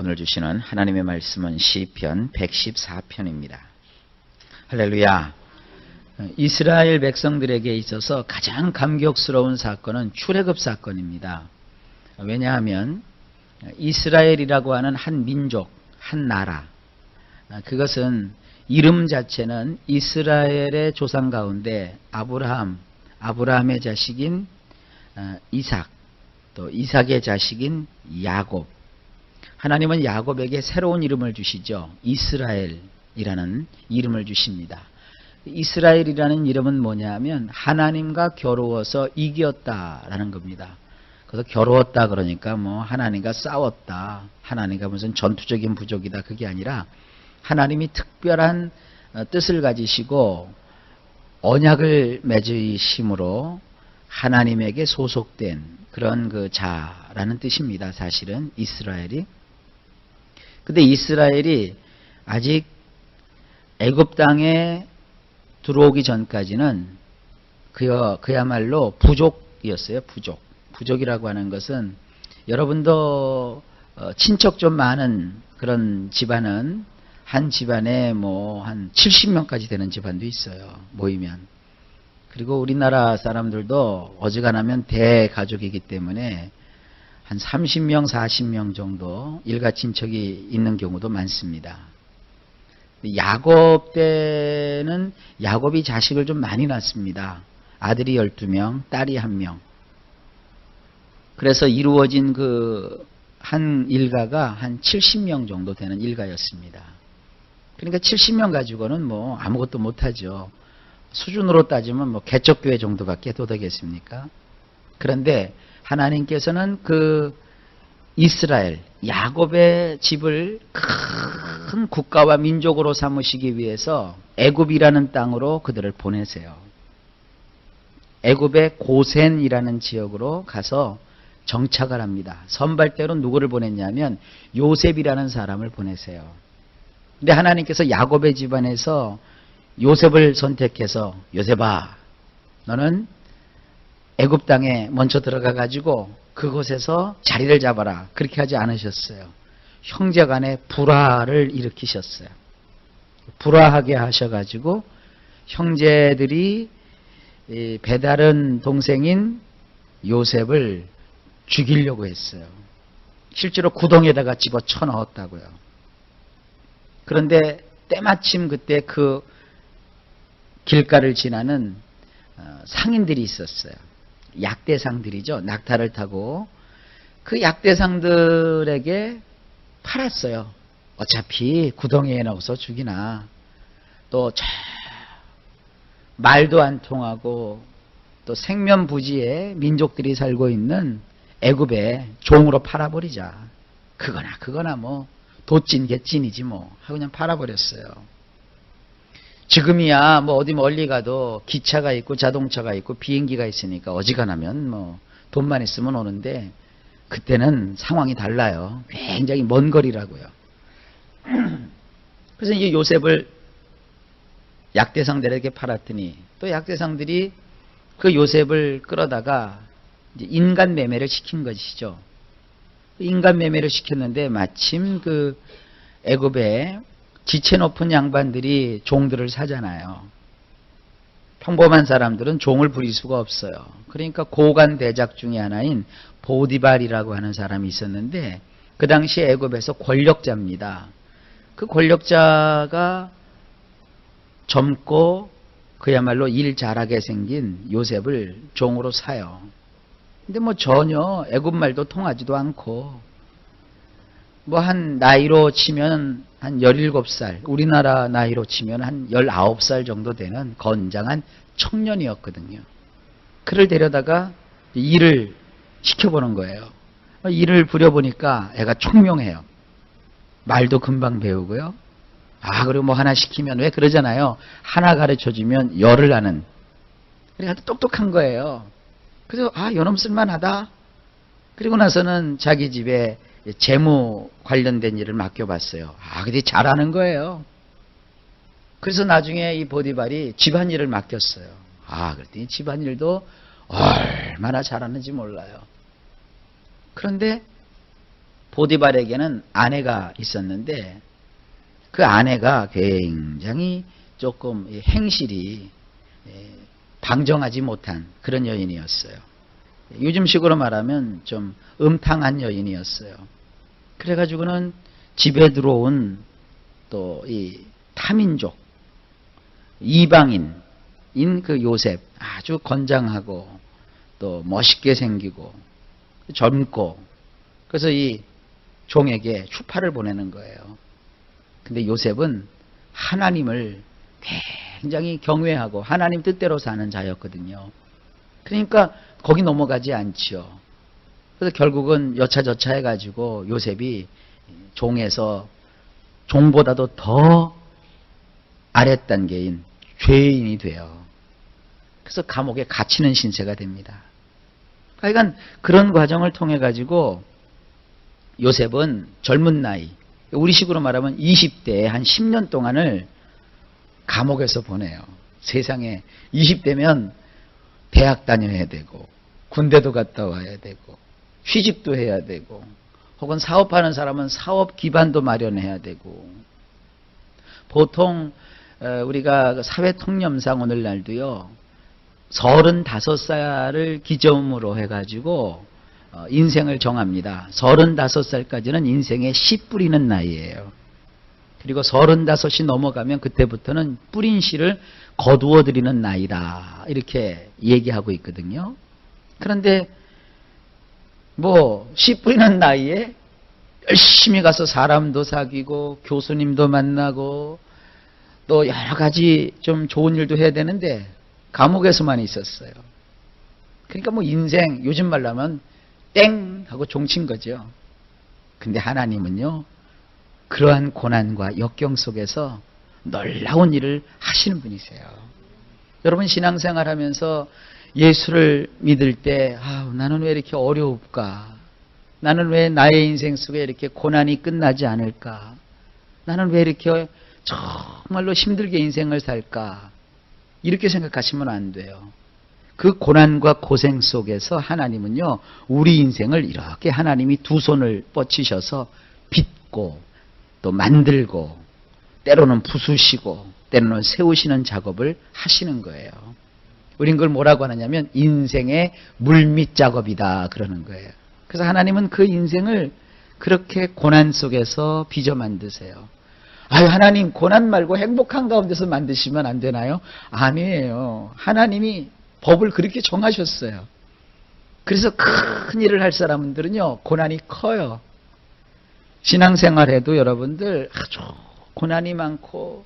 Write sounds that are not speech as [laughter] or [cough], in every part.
오늘 주시는 하나님의 말씀은 시편 114편입니다. 할렐루야. 이스라엘 백성들에게 있어서 가장 감격스러운 사건은 출애굽 사건입니다. 왜냐하면 이스라엘이라고 하는 한 민족, 한 나라, 그것은 이름 자체는 이스라엘의 조상 가운데 아브라함, 아브라함의 자식인 어, 이삭, 또 이삭의 자식인 야곱. 하나님은 야곱에게 새로운 이름을 주시죠. 이스라엘이라는 이름을 주십니다. 이스라엘이라는 이름은 뭐냐면 하나님과 겨루어서 이겼다라는 겁니다. 그래서 겨루었다 그러니까 뭐 하나님과 싸웠다. 하나님과 무슨 전투적인 부족이다. 그게 아니라 하나님이 특별한 어, 뜻을 가지시고 언약을 맺으심으로 하나님에게 소속된 그런 그 자라는 뜻입니다. 사실은 이스라엘이. 근데 이스라엘이 아직 애굽 땅에 들어오기 전까지는 그야, 그야말로 부족이었어요. 부족. 부족이라고 하는 것은 여러분도 어, 친척 좀 많은 그런 집안은 한 집안에 뭐 한 70명까지 되는 집안도 있어요. 모이면. 그리고 우리나라 사람들도 어지간하면 대가족이기 때문에 한 30명, 40명 정도 일가 친척이 있는 경우도 많습니다. 야곱 때는 야곱이 자식을 좀 많이 낳습니다. 아들이 12명, 딸이 1명. 그래서 이루어진 그 한 일가가 한 70명 정도 되는 일가였습니다. 그러니까 70명 가지고는 뭐 아무것도 못하죠. 수준으로 따지면 뭐 개척교회 정도밖에 도되겠습니까? 그런데 하나님께서는 그 이스라엘, 야곱의 집을 큰 국가와 민족으로 삼으시기 위해서 애굽이라는 땅으로 그들을 보내세요. 애굽의 고센이라는 지역으로 가서 정착을 합니다. 선발대로 누구를 보냈냐면 요셉이라는 사람을 보내세요. 근데 하나님께서 야곱의 집안에서 요셉을 선택해서 요셉아 너는 애굽 땅에 먼저 들어가 가지고 그곳에서 자리를 잡아라. 그렇게 하지 않으셨어요. 형제 간에 불화를 일으키셨어요. 불화하게 하셔가지고 형제들이 배다른 동생인 요셉을 죽이려고 했어요. 실제로 구덩이에다가 집어 쳐넣었다고요. 그런데 때마침 그때 그 길가를 지나는 어, 상인들이 있었어요. 약대상들이죠. 낙타를 타고 그 약대상들에게 팔았어요. 어차피 구덩이에 넣어서 죽이나 또저 말도 안 통하고 또 생면부지에 민족들이 살고 있는 애굽에 종으로 팔아버리자. 그거나 그거나 뭐 도찐 개찐이지 뭐 하고 그냥 팔아버렸어요. 지금이야 뭐 어디 멀리 가도 기차가 있고 자동차가 있고 비행기가 있으니까 어지간하면 뭐 돈만 있으면 오는데 그때는 상황이 달라요. 굉장히 먼 거리라고요. [clears throat] 그래서 이 요셉을 약대상들에게 팔았더니 또 약대상들이 그 요셉을 끌어다가 인간 매매를 시킨 것이죠. 인간 매매를 시켰는데 마침 그 애굽에 지체 높은 양반들이 종들을 사잖아요. 평범한 사람들은 종을 부릴 수가 없어요. 그러니까 고관 대작 중에 하나인 보디발이라고 하는 사람이 있었는데 그 당시 애굽에서 권력자입니다. 그 권력자가 젊고 그야말로 일 잘하게 생긴 요셉을 종으로 사요. 근데 뭐 전혀 애굽 말도 통하지도 않고 뭐 한 나이로 치면 한 17살, 우리나라 나이로 치면 한 19살 정도 되는 건장한 청년이었거든요. 그를 데려다가 일을 시켜보는 거예요. 일을 부려보니까 애가 총명해요. 말도 금방 배우고요. 아, 그리고 뭐 하나 시키면 왜 그러잖아요. 하나 가르쳐 주면 열을 하는. 그러니까 똑똑한 거예요. 그래서 아, 요놈 쓸만하다. 그리고 나서는 자기 집에 재무 관련된 일을 맡겨봤어요. 아, 근데 잘하는 거예요. 그래서 나중에 이 보디발이 집안일을 맡겼어요. 아, 그랬더니 집안일도 얼마나 잘하는지 몰라요. 그런데 보디발에게는 아내가 있었는데 그 아내가 굉장히 조금 이 행실이 예, 방정하지 못한 그런 여인이었어요. 요즘식으로 말하면 좀 음탕한 여인이었어요. 그래가지고는 집에 들어온 또 이 타민족 이방인 인 그 요셉 아주 건장하고 또 멋있게 생기고 젊고 그래서 이 종에게 추파를 보내는 거예요. 근데 요셉은 하나님을 굉장히 경외하고 하나님 뜻대로 사는 자였거든요. 그러니까 거기 넘어가지 않지요. 그래서 결국은 여차저차 해가지고 요셉이 종에서 종보다도 더 아랫단계인 죄인이 돼요. 그래서 감옥에 갇히는 신세가 됩니다. 하여간 그런 과정을 통해 가지고 요셉은 젊은 나이, 우리식으로 말하면 20대에 한 10년 동안을 감옥에서 보내요. 세상에 20대면 대학 다녀야 되고 군대도 갔다 와야 되고 취직도 해야 되고 혹은 사업하는 사람은 사업 기반도 마련해야 되고 보통 어, 우리가 그 사회통념상 오늘날도요 35살을 기점으로 해가지고 어, 인생을 정합니다. 35살까지는 인생의 씨 뿌리는 나이예요. 그리고 35이 넘어가면 그때부터는 뿌린 씨를 거두어 드리는 나이다. 이렇게 얘기하고 있거든요. 그런데 뭐 씨 뿌리는 나이에 열심히 가서 사람도 사귀고 교수님도 만나고 또 여러 가지 좀 좋은 일도 해야 되는데 감옥에서만 있었어요. 그러니까 뭐 인생 요즘 말로 하면 땡 하고 종친 거죠. 근데 하나님은요. 그러한 고난과 역경 속에서 놀라운 일을 하시는 분이세요. 여러분 신앙생활 하면서 예수를 믿을 때 아, 나는 왜 이렇게 어려울까? 나는 왜 나의 인생 속에 이렇게 고난이 끝나지 않을까? 나는 왜 이렇게 정말로 힘들게 인생을 살까? 이렇게 생각하시면 안 돼요. 그 고난과 고생 속에서 하나님은요, 우리 인생을 이렇게 하나님이 두 손을 뻗치셔서 빚고, 또 만들고, 때로는 부수시고, 때로는 세우시는 작업을 하시는 거예요. 우린 그걸 뭐라고 하느냐면, 인생의 물밑 작업이다. 그러는 거예요. 그래서 하나님은 그 인생을 그렇게 고난 속에서 빚어 만드세요. 아유, 하나님, 고난 말고 행복한 가운데서 만드시면 안 되나요? 아니에요. 하나님이 법을 그렇게 정하셨어요. 그래서 큰 일을 할 사람들은요, 고난이 커요. 신앙생활에도 여러분들 아주 고난이 많고,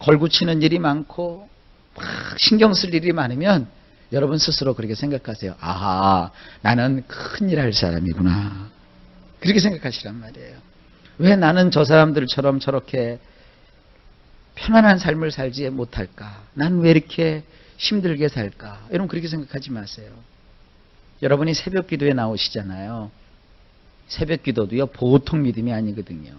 걸구치는 일이 많고, 막 신경 쓸 일이 많으면 여러분 스스로 그렇게 생각하세요. 아하, 나는 큰일 할 사람이구나. 그렇게 생각하시란 말이에요. 왜 나는 저 사람들처럼 저렇게 편안한 삶을 살지 못할까? 난 왜 이렇게 힘들게 살까? 여러분 그렇게 생각하지 마세요. 여러분이 새벽 기도에 나오시잖아요. 새벽 기도도요, 보통 믿음이 아니거든요.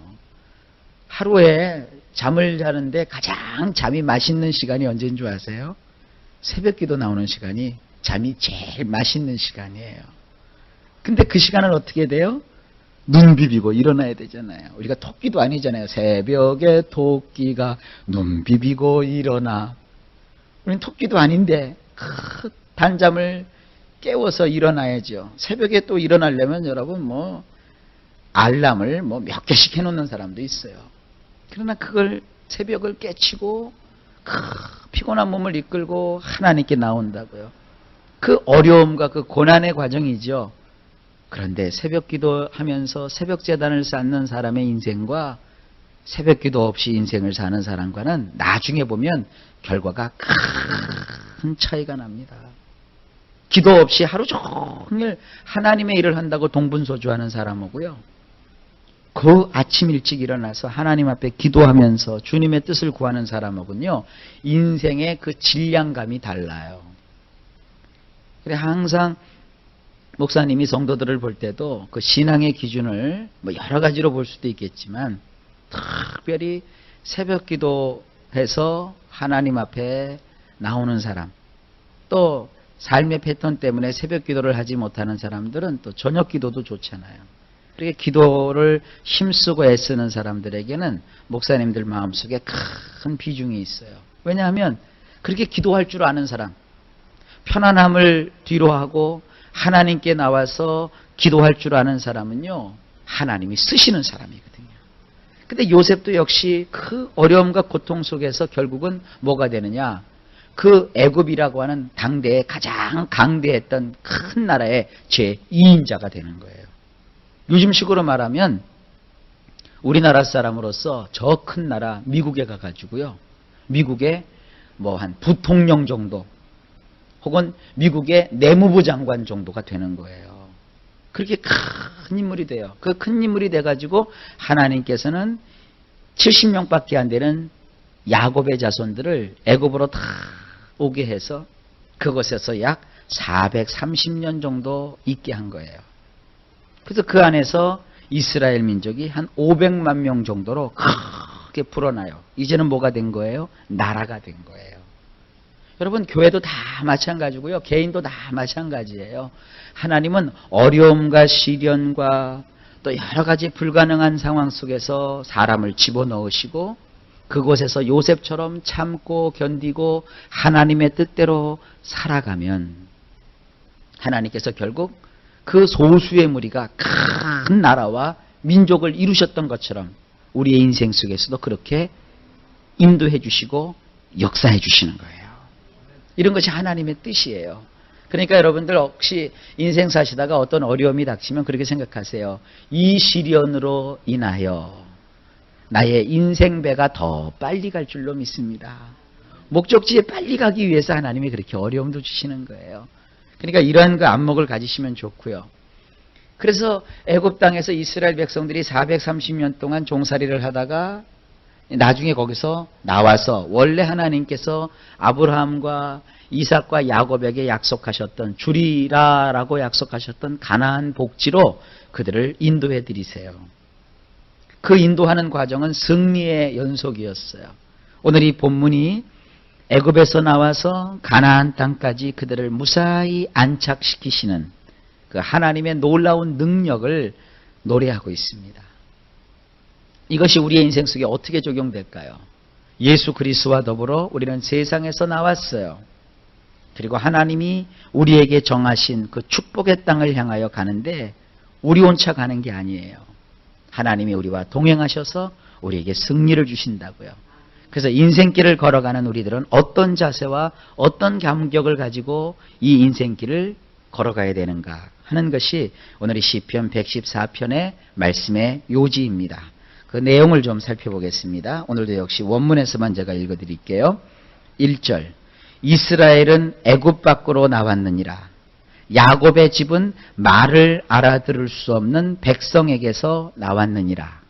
하루에 잠을 자는데 가장 잠이 맛있는 시간이 언제인 줄 아세요? 새벽 기도 나오는 시간이 잠이 제일 맛있는 시간이에요. 근데 그 시간은 어떻게 돼요? 눈 비비고 일어나야 되잖아요. 우리가 토끼도 아니잖아요. 새벽에 토끼가 눈 비비고 일어나. 우리는 토끼도 아닌데 그 단잠을 깨워서 일어나야죠. 새벽에 또 일어나려면 여러분 뭐 알람을 뭐 몇 개씩 해놓는 사람도 있어요. 그러나 그걸 새벽을 깨치고 그 피곤한 몸을 이끌고 하나님께 나온다고요. 그 어려움과 그 고난의 과정이죠. 그런데 새벽 기도하면서 새벽 재단을 쌓는 사람의 인생과 새벽 기도 없이 인생을 사는 사람과는 나중에 보면 결과가 큰 차이가 납니다. 기도 없이 하루 종일 하나님의 일을 한다고 동분소주하는 사람하고요. 그 아침 일찍 일어나서 하나님 앞에 기도하면서 주님의 뜻을 구하는 사람하고는요, 인생의 그 질량감이 달라요. 그래, 항상 목사님이 성도들을 볼 때도 그 신앙의 기준을 뭐 여러 가지로 볼 수도 있겠지만, 특별히 새벽 기도해서 하나님 앞에 나오는 사람, 또 삶의 패턴 때문에 새벽 기도를 하지 못하는 사람들은 또 저녁 기도도 좋잖아요. 그렇게 기도를 힘쓰고 애쓰는 사람들에게는 목사님들 마음속에 큰 비중이 있어요. 왜냐하면 그렇게 기도할 줄 아는 사람, 편안함을 뒤로 하고 하나님께 나와서 기도할 줄 아는 사람은요, 하나님이 쓰시는 사람이거든요. 근데 요셉도 역시 그 어려움과 고통 속에서 결국은 뭐가 되느냐? 그 애굽이라고 하는 당대에 가장 강대했던 큰 나라의 제2인자가 되는 거예요. 요즘식으로 말하면 우리나라 사람으로서 저 큰 나라 미국에 가가지고요. 미국의 뭐 한 부통령 정도 혹은 미국의 내무부 장관 정도가 되는 거예요. 그렇게 큰 인물이 돼요. 그 큰 인물이 돼가지고 하나님께서는 70명밖에 안 되는 야곱의 자손들을 애굽으로 다 오게 해서 그곳에서 약 430년 정도 있게 한 거예요. 그래서 그 안에서 이스라엘 민족이 한 500만 명 정도로 크게 불어나요. 이제는 뭐가 된 거예요? 나라가 된 거예요. 여러분 교회도 다 마찬가지고요. 개인도 다 마찬가지예요. 하나님은 어려움과 시련과 또 여러 가지 불가능한 상황 속에서 사람을 집어넣으시고 그곳에서 요셉처럼 참고 견디고 하나님의 뜻대로 살아가면 하나님께서 결국 그 소수의 무리가 큰 나라와 민족을 이루셨던 것처럼 우리의 인생 속에서도 그렇게 인도해 주시고 역사해 주시는 거예요. 이런 것이 하나님의 뜻이에요. 그러니까 여러분들 혹시 인생 사시다가 어떤 어려움이 닥치면 그렇게 생각하세요. 이 시련으로 인하여 나의 인생배가 더 빨리 갈 줄로 믿습니다. 목적지에 빨리 가기 위해서 하나님이 그렇게 어려움도 주시는 거예요. 그러니까 이러한 그 안목을 가지시면 좋고요. 그래서 애굽 땅에서 이스라엘 백성들이 430년 동안 종살이를 하다가 나중에 거기서 나와서 원래 하나님께서 아브라함과 이삭과 야곱에게 약속하셨던 주리라라고 약속하셨던 가나안 복지로 그들을 인도해 드리세요. 그 인도하는 과정은 승리의 연속이었어요. 오늘 이 본문이 애굽에서 나와서 가나안 땅까지 그들을 무사히 안착시키시는 그 하나님의 놀라운 능력을 노래하고 있습니다. 이것이 우리의 인생 속에 어떻게 적용될까요? 예수 그리스와 더불어 우리는 세상에서 나왔어요. 그리고 하나님이 우리에게 정하신 그 축복의 땅을 향하여 가는데 우리 혼자 가는 게 아니에요. 하나님이 우리와 동행하셔서 우리에게 승리를 주신다고요. 그래서 인생길을 걸어가는 우리들은 어떤 자세와 어떤 감격을 가지고 이 인생길을 걸어가야 되는가 하는 것이 오늘의 시편 114편의 말씀의 요지입니다. 그 내용을 좀 살펴보겠습니다. 오늘도 역시 원문에서만 제가 읽어드릴게요. 1절 이스라엘은 애굽 밖으로 나왔느니라. 야곱의 집은 말을 알아들을 수 없는 백성에게서 나왔느니라.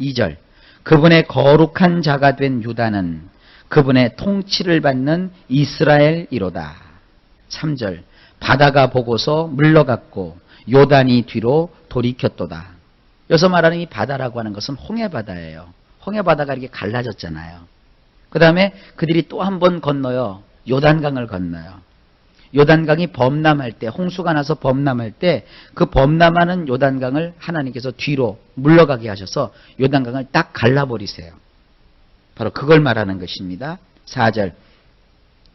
2절 그분의 거룩한 자가 된 유다는 그분의 통치를 받는 이스라엘이로다. 3절 바다가 보고서 물러갔고 요단이 뒤로 돌이켰도다. 여기서 말하는 이 바다라고 하는 것은 홍해바다예요. 홍해바다가 이렇게 갈라졌잖아요. 그 다음에 그들이 또 한 번 건너요. 요단강을 건너요. 요단강이 범람할 때, 홍수가 나서 범람할 때, 그 범람하는 요단강을 하나님께서 뒤로 물러가게 하셔서 요단강을 딱 갈라버리세요. 바로 그걸 말하는 것입니다. 4절.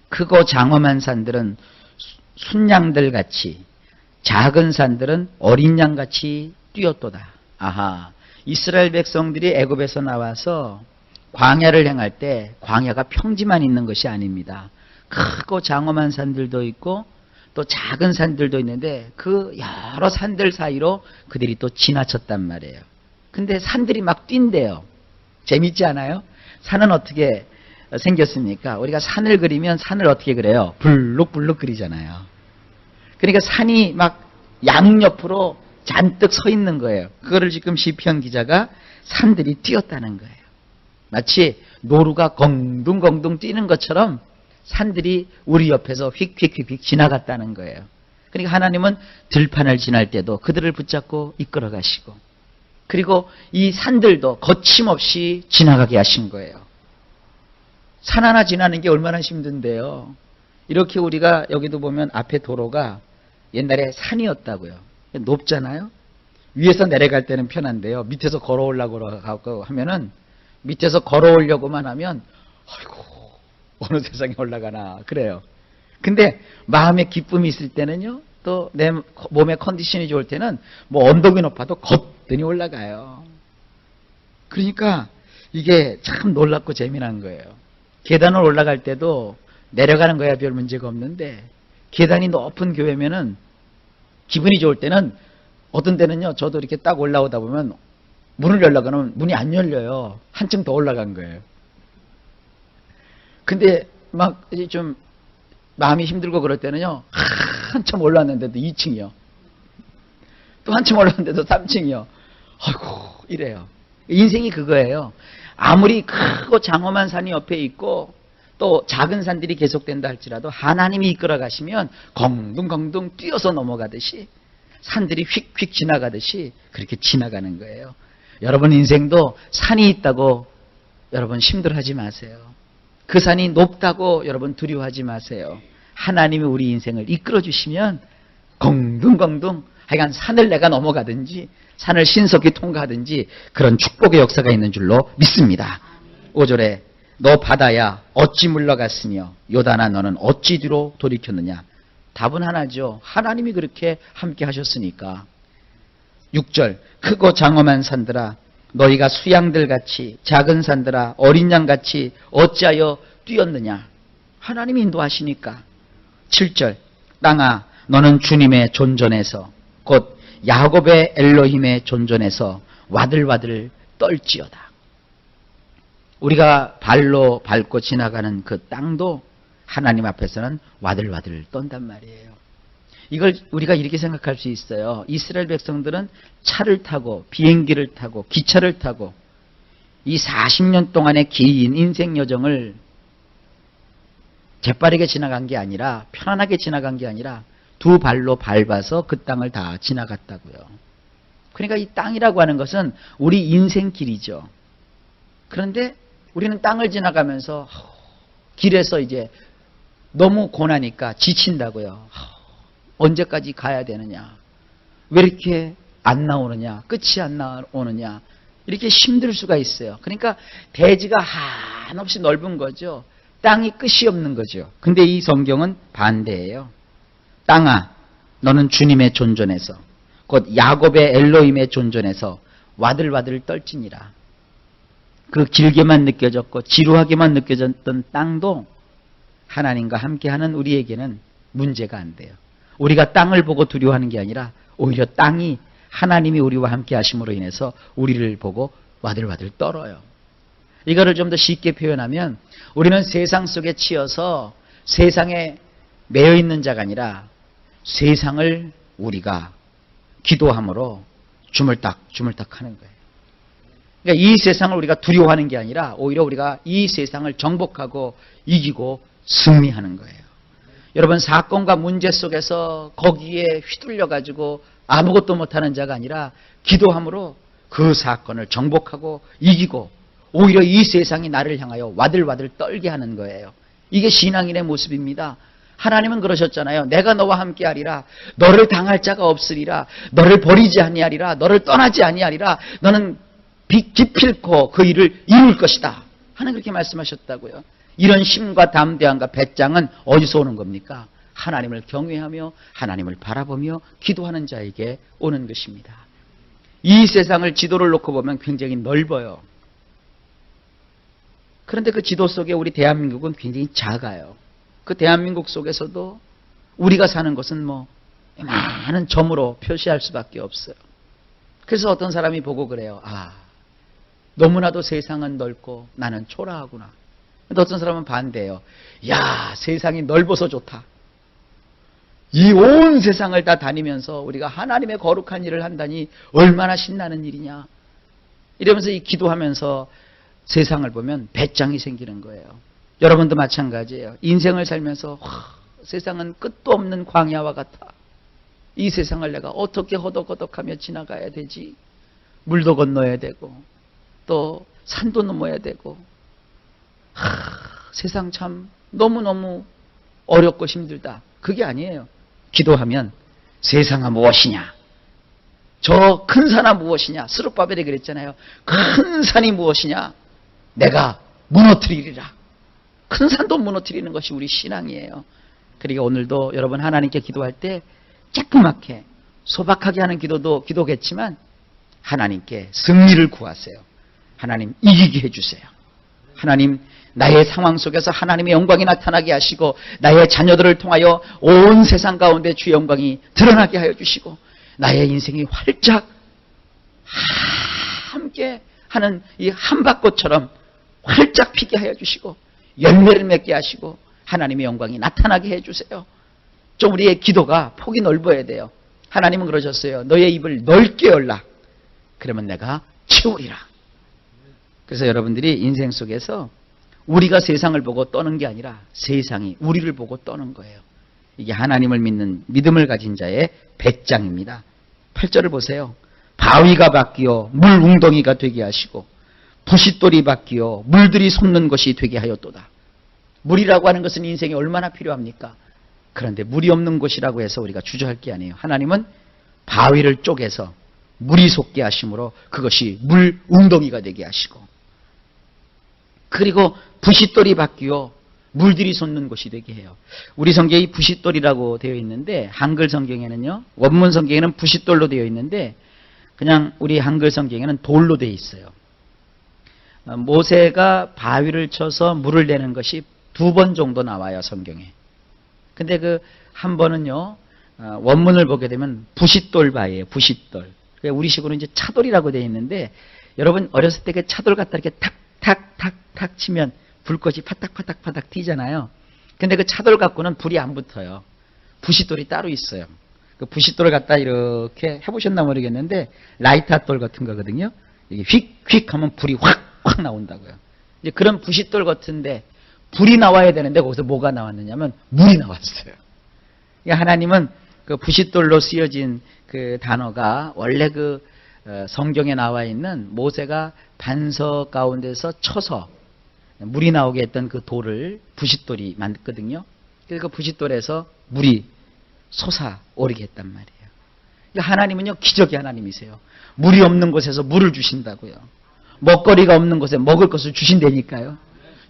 크고 장엄한 산들은 순양들 같이, 작은 산들은 어린 양 같이 뛰었도다. 아하. 이스라엘 백성들이 애굽에서 나와서 광야를 행할 때 광야가 평지만 있는 것이 아닙니다. 크고 장엄한 산들도 있고 또 작은 산들도 있는데 그 여러 산들 사이로 그들이 또 지나쳤단 말이에요. 근데 산들이 막 뛴대요. 재밌지 않아요? 산은 어떻게 생겼습니까? 우리가 산을 그리면 산을 어떻게 그래요? 불룩불룩 그리잖아요. 그러니까 산이 막 양옆으로 잔뜩 서 있는 거예요. 그거를 지금 시편 기자가 산들이 뛰었다는 거예요. 마치 노루가 공둥공둥 뛰는 것처럼 산들이 우리 옆에서 휙휙휙휙 지나갔다는 거예요. 그러니까 하나님은 들판을 지날 때도 그들을 붙잡고 이끌어 가시고 그리고 이 산들도 거침없이 지나가게 하신 거예요. 산 하나 지나는 게 얼마나 힘든데요. 이렇게 우리가 여기도 보면 앞에 도로가 옛날에 산이었다고요. 높잖아요. 위에서 내려갈 때는 편한데요. 밑에서 걸어오려고 하면은 밑에서 걸어오려고만 하면 아이고 어느 세상에 올라가나 그래요. 근데 마음에 기쁨이 있을 때는요. 또 내 몸의 컨디션이 좋을 때는 뭐 언덕이 높아도 거뜬히 올라가요. 그러니까 이게 참 놀랍고 재미난 거예요. 계단을 올라갈 때도 내려가는 거야 별 문제가 없는데 계단이 높은 교회면은 기분이 좋을 때는 어떤 때는요 저도 이렇게 딱 올라오다 보면 문을 열려고 하면 문이 안 열려요 한층 더 올라간 거예요 근데 막 이제 좀 마음이 힘들고 그럴 때는요 한참 올랐는데도 2층이요 또 한참 올랐는데도 3층이요 아이고 이래요 인생이 그거예요 아무리 크고 장엄한 산이 옆에 있고 또 작은 산들이 계속된다 할지라도 하나님이 이끌어 가시면 공둥공둥 뛰어서 넘어가듯이 산들이 휙휙 지나가듯이 그렇게 지나가는 거예요. 여러분 인생도 산이 있다고 여러분 힘들어하지 마세요. 그 산이 높다고 여러분 두려워하지 마세요. 하나님이 우리 인생을 이끌어 주시면 공둥공둥 하여간 산을 내가 넘어가든지 산을 신속히 통과하든지 그런 축복의 역사가 있는 줄로 믿습니다. 5절에 너 바다야 어찌 물러갔으며 요단아 너는 어찌 뒤로 돌이켰느냐 답은 하나죠. 하나님이 그렇게 함께 하셨으니까. 6절 크고 장엄한 산들아 너희가 수양들 같이 작은 산들아 어린 양 같이 어찌하여 뛰었느냐? 하나님이 인도하시니까. 7절 땅아 너는 주님의 존전에서 곧 야곱의 엘로힘의 존전에서 와들와들 떨지어다. 우리가 발로 밟고 지나가는 그 땅도 하나님 앞에서는 와들와들 떤단 말이에요. 이걸 우리가 이렇게 생각할 수 있어요. 이스라엘 백성들은 차를 타고 비행기를 타고 기차를 타고 이 40년 동안의 긴 인생 여정을 재빠르게 지나간 게 아니라 편안하게 지나간 게 아니라 두 발로 밟아서 그 땅을 다 지나갔다고요. 그러니까 이 땅이라고 하는 것은 우리 인생길이죠. 그런데 우리는 땅을 지나가면서 길에서 이제 너무 고나니까 지친다고요. 언제까지 가야 되느냐? 왜 이렇게 안 나오느냐? 끝이 안 나오느냐? 이렇게 힘들 수가 있어요. 그러니까 대지가 한없이 넓은 거죠. 땅이 끝이 없는 거죠. 근데 이 성경은 반대예요. 땅아, 너는 주님의 존전에서 곧 야곱의 엘로임의 존전에서 와들와들 떨지니라. 그 길게만 느껴졌고 지루하게만 느껴졌던 땅도 하나님과 함께하는 우리에게는 문제가 안 돼요. 우리가 땅을 보고 두려워하는 게 아니라 오히려 땅이 하나님이 우리와 함께 하심으로 인해서 우리를 보고 와들와들 떨어요. 이거를 좀 더 쉽게 표현하면 우리는 세상 속에 치여서 세상에 매여 있는 자가 아니라 세상을 우리가 기도함으로 주물딱 주물딱 하는 거예요. 그러니까 이 세상을 우리가 두려워하는 게 아니라 오히려 우리가 이 세상을 정복하고 이기고 승리하는 거예요. 여러분 사건과 문제 속에서 거기에 휘둘려 가지고 아무것도 못하는 자가 아니라 기도함으로 그 사건을 정복하고 이기고 오히려 이 세상이 나를 향하여 와들와들 떨게 하는 거예요. 이게 신앙인의 모습입니다. 하나님은 그러셨잖아요. 내가 너와 함께 하리라. 너를 당할 자가 없으리라. 너를 버리지 아니하리라. 너를 떠나지 아니하리라. 너는 기필코 그 일을 이룰 것이다. 하는 그렇게 말씀하셨다고요. 이런 힘과 담대함과 배짱은 어디서 오는 겁니까? 하나님을 경외하며 하나님을 바라보며 기도하는 자에게 오는 것입니다. 이 세상을 지도를 놓고 보면 굉장히 넓어요. 그런데 그 지도 속에 우리 대한민국은 굉장히 작아요. 그 대한민국 속에서도 우리가 사는 것은 뭐 많은 점으로 표시할 수밖에 없어요. 그래서 어떤 사람이 보고 그래요. 아, 너무나도 세상은 넓고 나는 초라하구나. 근데 어떤 사람은 반대예요. 야, 세상이 넓어서 좋다. 이 온 세상을 다 다니면서 우리가 하나님의 거룩한 일을 한다니 얼마나 신나는 일이냐. 이러면서 이 기도하면서 세상을 보면 배짱이 생기는 거예요. 여러분도 마찬가지예요. 인생을 살면서 와, 세상은 끝도 없는 광야와 같아. 이 세상을 내가 어떻게 허덕허덕하며 지나가야 되지? 물도 건너야 되고 또 산도 넘어야 되고 하, 세상 참 너무너무 어렵고 힘들다. 그게 아니에요. 기도하면 세상아 무엇이냐? 저 큰 산은 무엇이냐? 스룹바벨이 그랬잖아요. 큰 산이 무엇이냐? 내가 무너뜨리리라. 큰 산도 무너뜨리는 것이 우리 신앙이에요. 그러니까 오늘도 여러분 하나님께 기도할 때 조그맣게 소박하게 하는 기도도 기도겠지만 하나님께 승리를 구하세요. 하나님 이기게 해주세요. 하나님 나의 상황 속에서 하나님의 영광이 나타나게 하시고 나의 자녀들을 통하여 온 세상 가운데 주의 영광이 드러나게 하여 주시고 나의 인생이 활짝 함께 하는 이 한밭꽃처럼 활짝 피게 하여 주시고 열매를 맺게 하시고 하나님의 영광이 나타나게 해 주세요. 좀 우리의 기도가 폭이 넓어야 돼요. 하나님은 그러셨어요. 너의 입을 넓게 열라. 그러면 내가 채우리라. 그래서 여러분들이 인생 속에서 우리가 세상을 보고 떠는 게 아니라 세상이 우리를 보고 떠는 거예요. 이게 하나님을 믿는 믿음을 가진 자의 배짱입니다. 8절을 보세요. 바위가 바뀌어 물 웅덩이가 되게 하시고 부싯돌이 바뀌어 물들이 솟는 것이 되게 하였도다. 물이라고 하는 것은 인생에 얼마나 필요합니까? 그런데 물이 없는 곳이라고 해서 우리가 주저할 게 아니에요. 하나님은 바위를 쪼개서 물이 솟게 하심으로 그것이 물 웅덩이가 되게 하시고 그리고 부싯돌이 바뀌어 물들이 솟는 곳이 되게 해요. 우리 성경이 부싯돌이라고 되어 있는데 한글 성경에는요. 원문 성경에는 부싯돌로 되어 있는데 그냥 우리 한글 성경에는 돌로 되어 있어요. 어, 모세가 바위를 쳐서 물을 내는 것이 두 번 정도 나와요, 성경에. 근데 그 한 번은요, 어, 원문을 보게 되면 부싯돌 바위예요, 부싯돌. 우리식으로 이제 차돌이라고 되어 있는데, 여러분 어렸을 때 그 차돌 갖다 이렇게 탁 탁 탁 탁 치면 불꽃이 파닥파닥 파닥 튀잖아요. 근데 그 차돌 갖고는 불이 안 붙어요. 부싯돌이 따로 있어요. 그 부싯돌을 갖다 이렇게 해보셨나 모르겠는데, 라이터 돌 같은 거거든요. 이게 휙휙 하면 불이 확, 확 나온다고요. 이제 그런 부싯돌 같은데, 불이 나와야 되는데 거기서 뭐가 나왔느냐면 물이 나왔어요. 그러니까 하나님은 그 부싯돌로 쓰여진 그 단어가 원래 그 어, 성경에 나와 있는 모세가 반석 가운데서 쳐서 물이 나오게 했던 그 돌을 부싯돌이 만들거든요. 그래서 그 부싯돌에서 물이 솟아 오르게 했단 말이에요. 그러니까 하나님은요 기적의 하나님이세요. 물이 없는 곳에서 물을 주신다고요. 먹거리가 없는 곳에 먹을 것을 주신다니까요.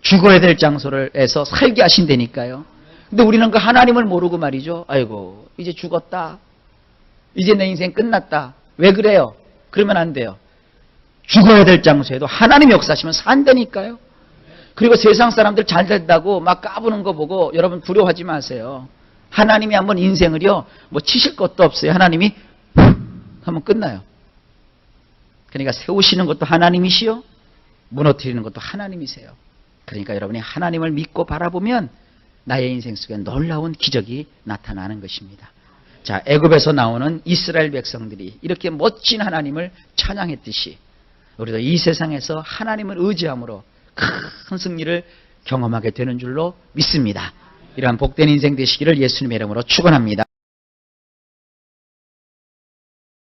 죽어야 될 장소를에서 살게 하신다니까요. 근데 우리는 그 하나님을 모르고 말이죠. 아이고, 이제 죽었다. 이제 내 인생 끝났다. 왜 그래요? 그러면 안 돼요. 죽어야 될 장소에도 하나님 역사하시면 산다니까요. 그리고 세상 사람들 잘 된다고 막 까부는 거 보고 여러분 두려워하지 마세요. 하나님이 한번 인생을요, 뭐 치실 것도 없어요. 하나님이 훅 하면 끝나요. 그러니까 세우시는 것도 하나님이시요, 무너뜨리는 것도 하나님이세요. 그러니까 여러분이 하나님을 믿고 바라보면 나의 인생 속에 놀라운 기적이 나타나는 것입니다. 자, 애굽에서 나오는 이스라엘 백성들이 이렇게 멋진 하나님을 찬양했듯이 우리도 이 세상에서 하나님을 의지함으로 큰 승리를 경험하게 되는 줄로 믿습니다. 이러한 복된 인생 되시기를 예수님의 이름으로 축원합니다.